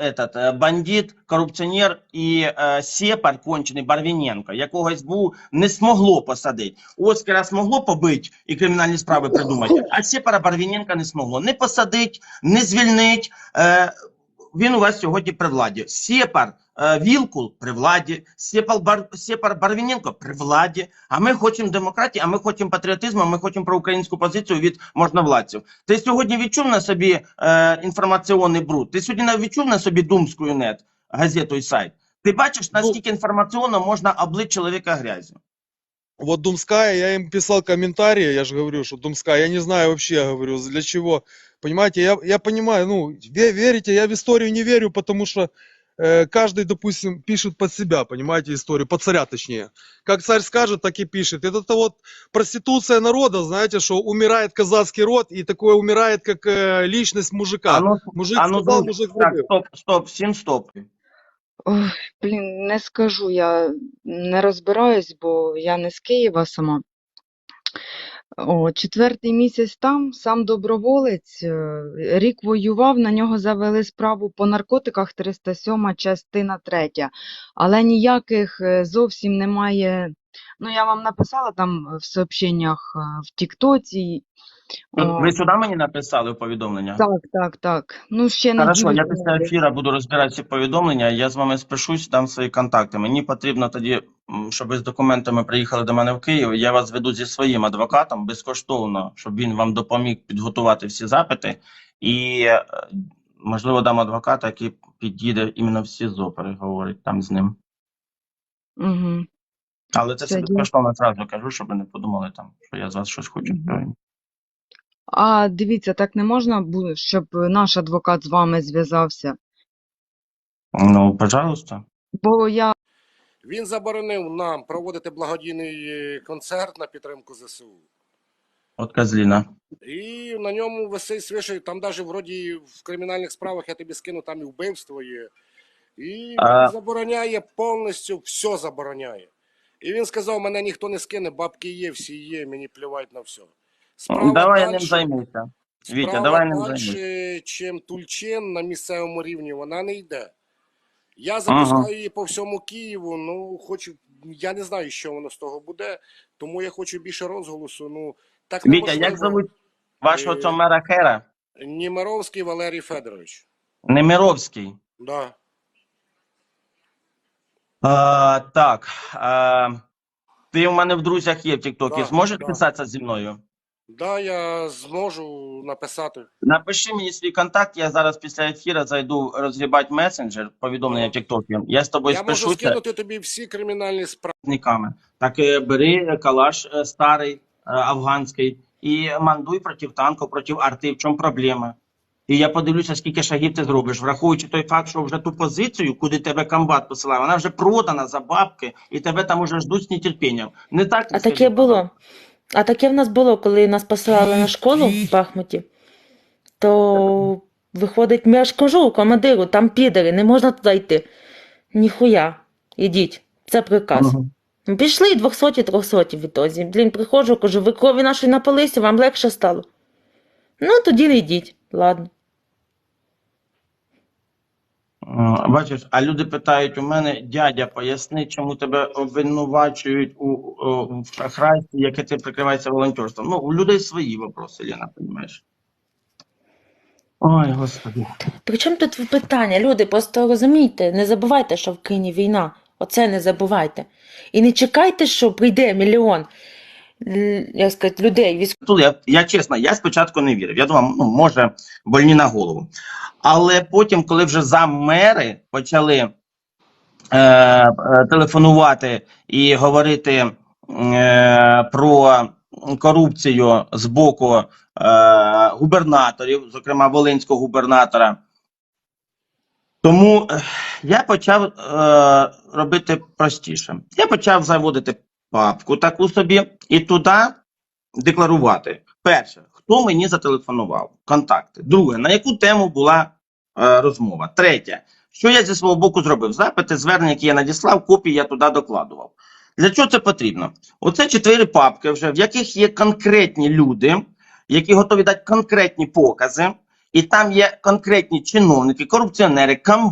этот, е, бандит, корупціонер і е, сепар кончений Барвіненко, якого СБУ не змогло посадити. Оскара змогло побити і кримінальні справи придумати, а сепара Барвіненка не змогло не посадити, не звільнити. Е, він у вас сьогодні при владі. Сепар е, Вілкул при владі, Сепар, Бар, Сепар Барвіненко при владі. А ми хочемо демократії, а ми хочемо патріотизму, а ми хочемо про українську позицію від можновладців. Ти сьогодні відчув на собі е, інформаційний бруд? Ти сьогодні відчув на собі Думську нет, газету і сайт? Ти бачиш, наскільки інформаційно можна облити чоловіка грязю? Вот Думская, я им писал комментарии, я же говорю, что Думская, я не знаю вообще, я говорю, для чего. Понимаете, я, я понимаю, ну, ве- верите, я в историю не верю, потому что э, каждый, допустим, пишет под себя, понимаете, историю, под царя точнее. Как царь скажет, так и пишет. Это то вот проституция народа, знаете, что умирает казацкий род, и такое умирает, как э, личность мужика. А ну, Мужик а ну, сказал, друзі, мужик так, зробив. стоп, стоп, всім стоп. Ой, блін, не скажу, я не розбираюсь, бо я не з Києва сама. О, четвертий місяць там, сам доброволець, е, рік воював, на нього завели справу по наркотиках 307 частина 3. Але ніяких е, зовсім немає. Ну, я вам написала там в сообщеннях е, в Тіктоці. О, Ви сюди мені написали повідомлення? так, так, так. Ну, ще Хорошо, я після ефіру буду розбирати ці повідомлення. Я з вами спишусь, дам свої контакти. Мені потрібно тоді, щоб ви з документами приїхали до мене в Київ. Я вас веду зі своїм адвокатом безкоштовно, щоб він вам допоміг підготувати всі запити. І е, можливо дам адвоката, який під'їде іменно в СІЗО, переговорить там з ним. Угу. Але це Все, безкоштовно зразу кажу, щоб ви не подумали там, що я з вас щось хочу. Мгм. А дивіться, так не можна щоб наш адвокат з вами зв'язався? Ну, пожалуйста. Бо я Він заборонив нам проводити благодійний е, концерт на підтримку ЗСУ. От Козліна. І на ньому висить свише, там навіть вроді в кримінальних справах я тобі скину, там і вбивство є. І А- він забороняє повністю, все забороняє. І він сказав: мене ніхто не скине, бабки є, всі є, мені плювати на все. Давай я ним дальше- займуся. Вітя, Справа давай ним далі, займусь. чим Тульчин на місцевому рівні, вона не йде. Я запускаю Ага. її по всьому Києву. Ну, хочу, я не знаю, що воно з того буде, тому я хочу більше розголосу. Ну, так Вітя, як зовуть вашого Е, цього мера Хера? Німеровський Валерій Федорович. Немировський. Да. А, так. А, ти у мене в друзях є в Тіктокі. Да, Зможеш да. писатися зі мною? Да, я зможу написати. Напиши мені свій контакт, я зараз після ефіру зайду розгрібати месенджер, повідомлення в. Тіктокі. Я з тобою Я можу скинути тобі всі кримінальні справи. Так е, бери е, калаш е, старий, афганський, і мандуй проти танку, проти арти. В чому проблема? І я подивлюся, скільки шагів ти зробиш, враховуючи той факт, що вже ту позицію, куди тебе комбат посилає, вона вже продана за бабки, і тебе там уже ждуть з нетерпінням. Не так А таке було. А таке в нас було, коли нас посилали на школу в Бахмуті, то виходить, я ж кажу командиру, там підери, не можна туди йти. Ніхуя, ідіть, це приказ. Ага. Пішли 200 300 відтоді. Блін, приходжу, кажу, ви крові нашої напилися, вам легше стало. Ну, тоді не йдіть, ладно. Бачиш, а люди питають у мене, дядя, поясни, чому тебе обвинувачують у, у, в шахрайстві, яке ти прикриваєшся волонтерством. Ну, у людей свої вопроси, Лена, розумієш? Ой, господи. При чому тут питання? Люди, просто розумійте, не забувайте, що в Києві війна. Оце не забувайте. І не чекайте, що прийде мільйон як сказати, людей, військових. Я, я чесно, я спочатку не вірив. Я думав, ну, може, больні на голову. Але потім, коли вже замери почали е, е, телефонувати і говорити е, про корупцію з боку е, губернаторів, зокрема Волинського губернатора, тому е, я почав е, робити простіше. Я почав заводити папку таку собі і туди декларувати. Перше, хто мені зателефонував, контакти. Друге, на яку тему була е, розмова. Третє, що я зі свого боку зробив? Запити, звернення, які я надіслав, копії я туди докладував. Для чого це потрібно? Оце чотири папки, вже, в яких є конкретні люди, які готові дати конкретні покази. і там є конкретні чиновники, корупціонери, кам